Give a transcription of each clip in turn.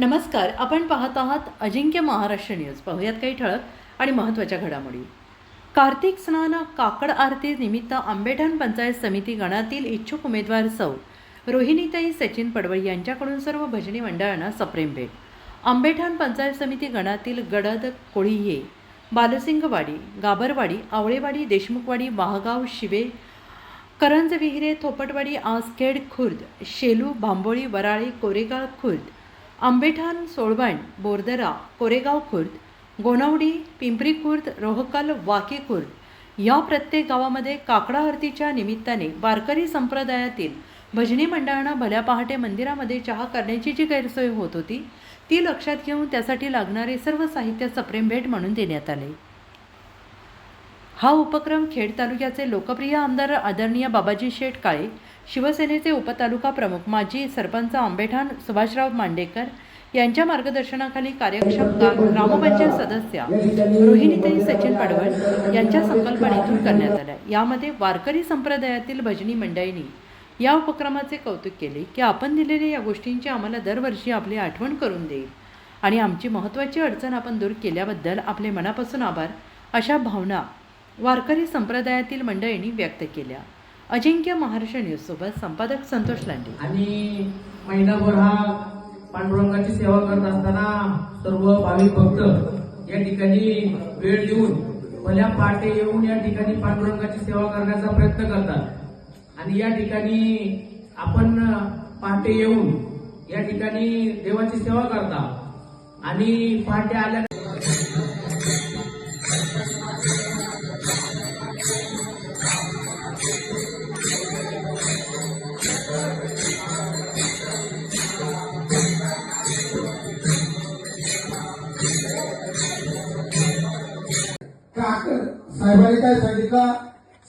नमस्कार आपण पाहत आहात अजिंक्य महाराष्ट्र न्यूज. पाहूयात काही ठळक आणि महत्त्वाच्या घडामोडी. कार्तिक स्नान काकड आरती निमित्त आंबेठण पंचायत समिती गणातील इच्छुक उमेदवार सौ. रोहिणीताई सचिन पडवळ यांच्याकडून सर्व भजनी मंडळांना सप्रेम भेट. आंबेठण पंचायत समिती गणातील गडद कोळीये बालसिंगवाडी गाबरवाडी आवळेवाडी देशमुखवाडी वाहगाव शिवे करंज विहिरे थोपटवाडी आसखेड खुर्द शेलू भांबोळी वराळी कोरेगाव खुर्द आंबेठाण सोळवण बोरदरा कोरेगाव खुर्द गोनावडी पिंपरी खुर्द रोहकल वाकी खुर्द या प्रत्येक गावामध्ये काकडा आरतीच्या निमित्ताने वारकरी संप्रदायातील भजनी मंडळांना भल्या पहाटे मंदिरामध्ये चहा करण्याची जी गैरसोय होत होती ती लक्षात घेऊन त्यासाठी लागणारे सर्व साहित्य सप्रेम भेट म्हणून देण्यात आले. हा उपक्रम खेड तालुक्याचे लोकप्रिय आमदार आदरणीय बाबाजी शेठ काळे शिवसेनेचे उपतालुका प्रमुख माजी सरपंच आंबेठाण सुभाषराव मांडेकर यांच्या मार्गदर्शनाखाली कार्यक्षम ग्रामपंचायत सदस्या रोहिणीताई सचिन पडवळ यांच्या संकल्पनेतून करण्यात आल्या. यामध्ये वारकरी संप्रदायातील भजनी मंडळींनी या उपक्रमाचे कौतुक केले की आपण दिलेल्या या गोष्टींची आम्हाला दरवर्षी आपली आठवण करून देईल आणि आमची महत्त्वाची अडचण आपण दूर केल्याबद्दल आपले मनापासून आभार. अशा भावना वारकरी संप्रदायातील मंडळींनी व्यक्त केल्या. अजिंक्य महाराष्ट्र न्यूजसोबत संपादक संतोष लांडे. आणि महिनाभर हा पांडुरंगाची सेवा करत असताना सर्व भाविक भक्त या ठिकाणी वेळ देऊन भल्या पहाटे येऊन या ठिकाणी पांडुरंगाची सेवा करण्याचा प्रयत्न करतात. आणि या ठिकाणी आपण पहाटे येऊन या ठिकाणी देवाची सेवा करता आणि पहाटे आल्या साहेबांनी काय सांगितलं?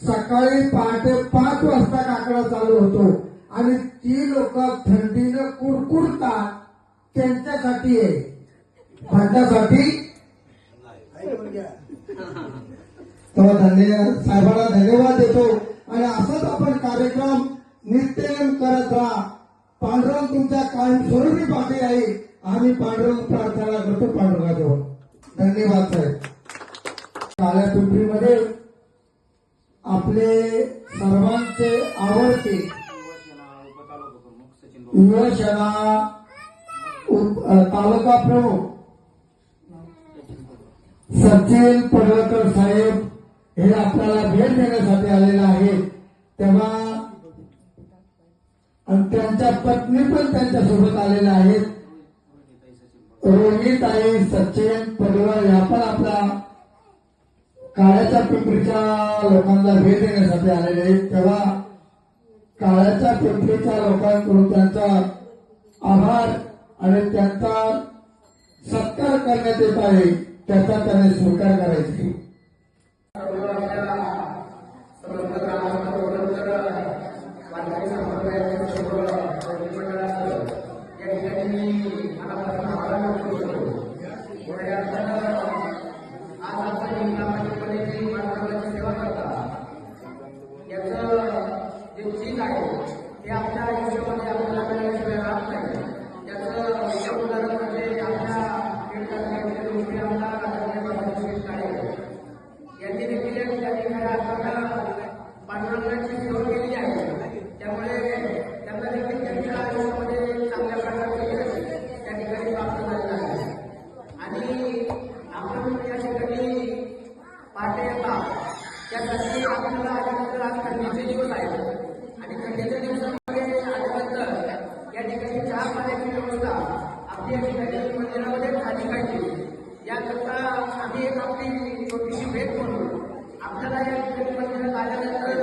सकाळी पहाटे पाच वाजता काकडा चालू होतो. आणि ती लोक थंडीनं कुरकुरतात. त्यांच्यासाठी आहे. माझ्यासाठी तेव्हा धन्यवाद साहेबांना धन्यवाद देतो. आणि असंच आपण कार्यक्रम नित्यम करत राहा. पांडुरंग तुमच्या कायमस्वरूपी पाठी आहे. आम्ही पांडुरंग प्रार्थना करतो पांडुरंगा देऊन धन्यवाद साहेब. काळ्या पिंपरी पिंपरीमध्ये आपले सर्वांचे आवडते. युवसेना तालुका प्रमुख. सचिन पडळकर साहेब हे आपल्याला भेट देण्यासाठी आलेले आहेत. तेव्हा आणि त्यांच्या पत्नी पण त्यांच्यासोबत आलेल्या आहेत. रोहिताई सचिन पडवळ या पण आपला काळ्याच्या पिंपरीच्या लोकांना भेट देण्यासाठी आलेले आहेत. तेव्हा काळ्याच्या पिंपरीच्या लोकांकडून त्यांचा आभार आणि त्यांचा सत्कार करण्यात येत आहे. त्याचा त्यांनी स्वीकार करायची. जाए कि आप चाहे जो आपली या मंदिरामध्ये झाली पाहिजे याकरता आम्ही एक आपली छोटीशी भेट म्हणून आपल्याला या मंदिरात आल्यानंतर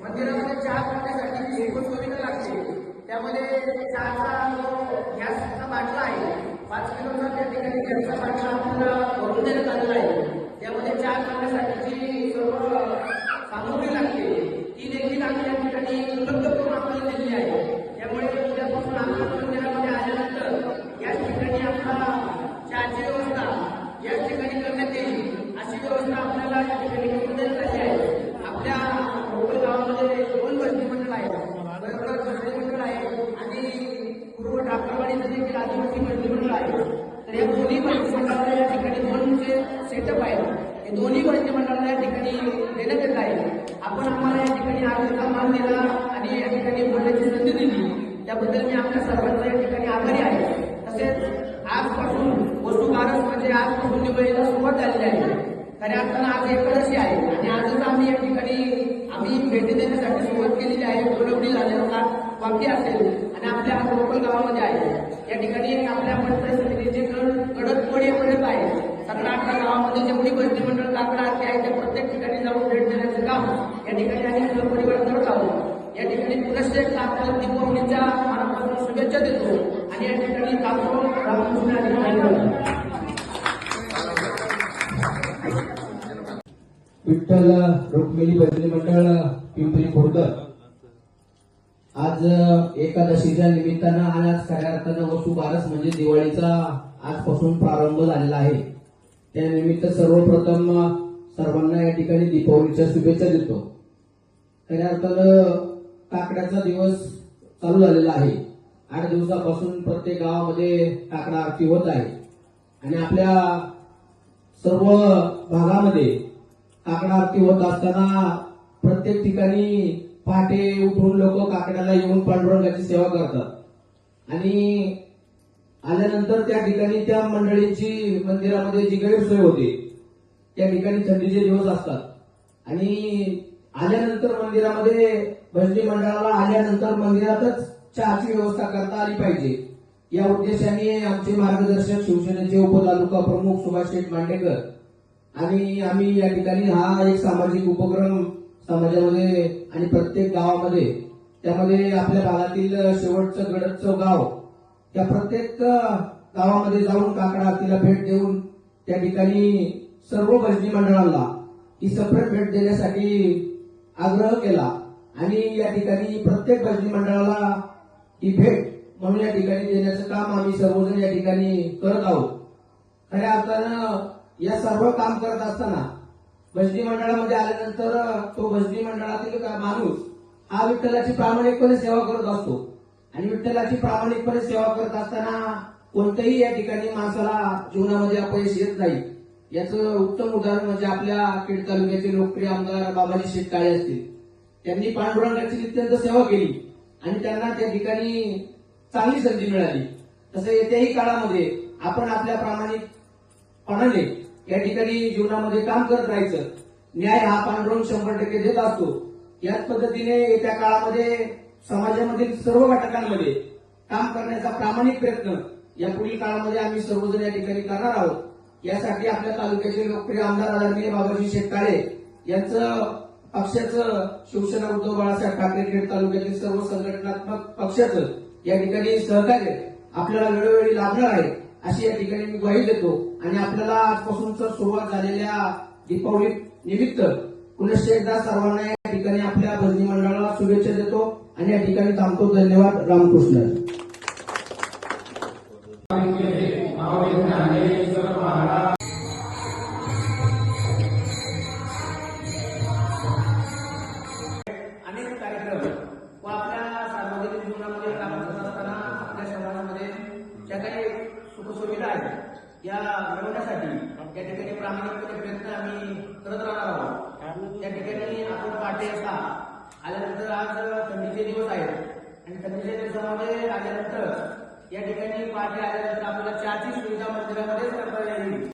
मंदिरामध्ये चहा करण्यासाठी एकूण सुविधा लागते. त्यामध्ये चहाचा गॅसचा बाटला आहे पाच किलोचा त्या ठिकाणी गॅसचा बाटला आपल्याला भरून देण्यात आलेला आहे त्यामध्ये चहा करण्यासाठीची सर्व सामुग्री लागते ती देखील आम्ही या ठिकाणी उपलब्ध करून आपल्याला दिली आहे त्यामुळे उद्यापासून आपण मंदिरामध्ये आल्यानंतर या ठिकाणी आपला चहाची व्यवस्था या ठिकाणी करण्यात येईल अशी व्यवस्था आपल्याला या ठिकाणी करून देण्यात आली आहे आपल्या कोकण गावामध्ये दोन भजनी मंडळ आहेत बरोबर भजनी मंडळ आहे आणि पूर्व ठाकरवाडीचं देखील आदिवासी मंत्रिमंडळ आहे तर या दोन्ही मंत्रिमंडळाला या ठिकाणी दोन जे सेटअप आहेत हे दोन्ही मंत्रिमंडळाला या ठिकाणी देण्यात येत आहे. आपण आम्हाला या ठिकाणी आजचा मान दिला आणि या ठिकाणी बोलण्याची संधी दिली. त्याबद्दल मी आपल्या सर्वांचा या ठिकाणी आभारी आहे. तसेच आजपासून वस्तू बारस म्हणजे आजपासून निवडीला सुरुवात झालेली आहे. खऱ्या अर्थानं आज एकादशी आहे आणि आजच आम्ही या ठिकाणी आम्ही भेटी देण्यासाठी सुरुवात केलेली आहे. बोलवणी झालेला वाक्य असेल आणि आपल्या लोकल गावामध्ये आहे. या ठिकाणी आपल्या पंचायत समितीचे गड आहे. सगळ्या आपल्या गावामध्ये जेवढी मंत्रिमंडळ काकडा आरती आहे त्या प्रत्येक ठिकाणी जाऊन भेट देण्याचं काम या ठिकाणी आम्ही आज एकादशीच्या निमित्तानं आणि आज खऱ्या अर्थानं वसू बारस म्हणजे दिवाळीचा आजपासून प्रारंभ झालेला आहे. त्यानिमित्त सर्वप्रथम सर्वांना या ठिकाणी दीपावलीच्या शुभेच्छा देतो. खऱ्या अर्थानं काकड्याचा दिवस चालू झालेला आहे. आठ दिवसापासून प्रत्येक गावामध्ये काकडा आरती होत आहे. आणि आपल्या सर्व भागामध्ये काकडा आरती होत असताना प्रत्येक ठिकाणी पहाटे उठून लोक काकड्याला येऊन पांडुरंगाची सेवा करतात. आणि आल्यानंतर त्या ठिकाणी त्या मंडळीची मंदिरामध्ये जी गैरसोय होते त्या ठिकाणी थंडीचे दिवस असतात. आणि आल्यानंतर मंदिरामध्ये भजनी मंडळाला आल्यानंतर मंदिरातच चहाची व्यवस्था करता आली पाहिजे. या उद्देशाने आमचे मार्गदर्शक शिवसेनेचे उपतालुका प्रमुख सुभाष शेठ मांडेकर आणि आम्ही या ठिकाणी हा एक सामाजिक उपक्रम समाजामध्ये आणि प्रत्येक गावामध्ये त्यामध्ये आपल्या भागातील शेवटचं गडदचं गाव त्या प्रत्येक गावामध्ये जाऊन काकडा तिला भेट देऊन त्या ठिकाणी सर्व भजनी मंडळांना ही सपरेट भेट देण्यासाठी आग्रह केला. आणि या ठिकाणी प्रत्येक भजनी मंडळाला ही भेट म्हणून या ठिकाणी देण्याचं काम आम्ही सर्वजण या ठिकाणी करत आहोत. खऱ्या अर्थानं या सर्व काम करत असताना भजनी मंडळामध्ये आल्यानंतर तो भजनी मंडळातील का माणूस हा विठ्ठलाची प्रामाणिकपणे सेवा करत असतो. आणि विठ्ठलाची प्रामाणिकपणे सेवा करत असताना कोणत्याही या ठिकाणी माणसाला जीवनामध्ये अपयश येत नाही. याचं उत्तम उदाहरण म्हणजे आपल्या खेड तालुक्याचे लोकप्रिय आमदार बाबाजी शेटकाळे असतील. त्यांनी पांडुरंगाची नित्यंत सेवा केली आणि त्यांना त्या ठिकाणी चांगली संधी मिळाली. तसं येत्याही काळामध्ये आपण आपल्या प्रामाणिकपणाने या ठिकाणी जीवनामध्ये काम करत राहायचं. न्याय हा पांडुरंग शंभर टक्के देत असतो. याच पद्धतीने येत्या काळामध्ये समाजामधील सर्व घटकांमध्ये काम करण्याचा प्रामाणिक प्रयत्न या पुढील काळामध्ये आम्ही सर्वजण या ठिकाणी करणार आहोत. यासाठी आपल्या तालुक्याचे लोकप्रिय आमदार आदरणीय बाबाजी शेटकाळे यांचं पक्षाचं शिवसेना उद्धव बाळासाहेब ठाकरे खेड तालुक्यातील सर्व संघटनात्मक पक्षाचं या ठिकाणी सहकार्य आपल्याला वेळोवेळी लाभणार आहे. अशी या ठिकाणी मी ग्वाही देतो. आणि आपल्याला आजपासून सुरुवात झालेल्या दीपावली निमित्त पुनश्च एकदा सर्वांना या ठिकाणी आपल्या भजनी मंडळाला शुभेच्छा देतो. आणि या ठिकाणी थांबतो. धन्यवाद. रामकृष्ण. आहेत या मिळवण्यासाठी या ठिकाणी प्रामाणिकपणे प्रयत्न आम्ही करत राहणार आहोत. त्या ठिकाणी आपण पहाटे असता आल्यानंतर आज थंडीचे दिवस आहेत. आणि थंडीच्या दिवसामध्ये आल्यानंतर या ठिकाणी पहाटे आल्यानंतर आपल्याला चहाची सुविधा मंदिरामध्येच करता येईल.